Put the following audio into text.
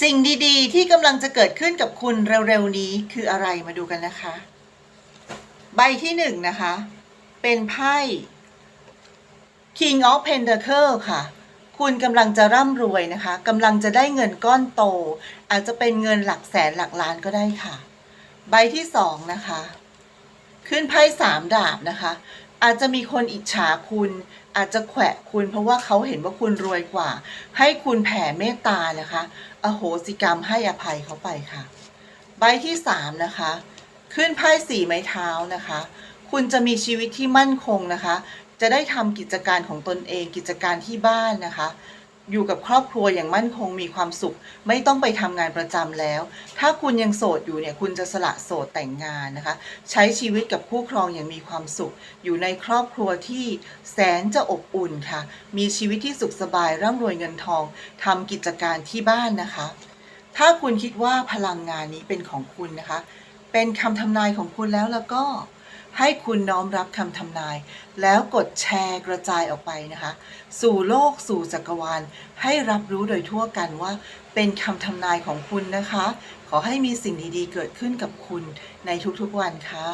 สิ่งดีๆ ที่กำลังจะเกิดขึ้นกับคุณเร็วๆนี้คืออะไรมาดูกันนะคะ ใบที่หนึ่งนะคะ เป็นไพ่ King of Pentacle ค่ะ คุณกำลังจะร่ำรวยนะคะกำลังจะได้เงินก้อนโต อาจจะเป็นเงินหลักแสนหลักล้านก็ได้ค่ะ ใบที่สองนะคะ ขึ้นไพ่สามดาบนะคะ อาจจะมีคนอิจฉาคุณ อาจจะแขวะคุณ เพราะว่าเขาเห็นว่าคุณรวยกว่า ให้คุณแผ่เมตตานะคะ อโหสิกรรมให้อภัยเขาไปค่ะ ใบที่สามนะคะ ขึ้นไพ่สี่ไม้เท้านะคะ คุณจะมีชีวิตที่มั่นคงนะคะ จะได้ทำกิจการของตนเองกิจการที่บ้านนะคะ อยู่กับครอบครัวอย่างมั่นคงมีความสุข ไม่ต้องไปทำงานประจำแล้ว ถ้าคุณยังโสดอยู่เนี่ยคุณจะสละโสดแต่งงานนะคะ ใช้ชีวิตกับคู่ครองอย่างมีความสุข อยู่ในครอบครัวที่แสนจะอบอุ่นค่ะ มีชีวิตที่สุขสบายร่ำรวยเงินทองทำกิจการที่บ้านนะคะ ถ้าคุณคิดว่าพลังงานนี้เป็นของคุณนะคะ เป็นคำทำนายของคุณแล้วแล้วก็ ให้คุณน้อมรับคำทำนาย แล้วกดแชร์กระจายออกไปนะคะ สู่โลกสู่จักรวาล ให้รับรู้โดยทั่วกันว่า เป็นคำทำนายของคุณนะคะ ขอให้มีสิ่งดีๆ เกิดขึ้นกับคุณในทุกๆวันค่ะ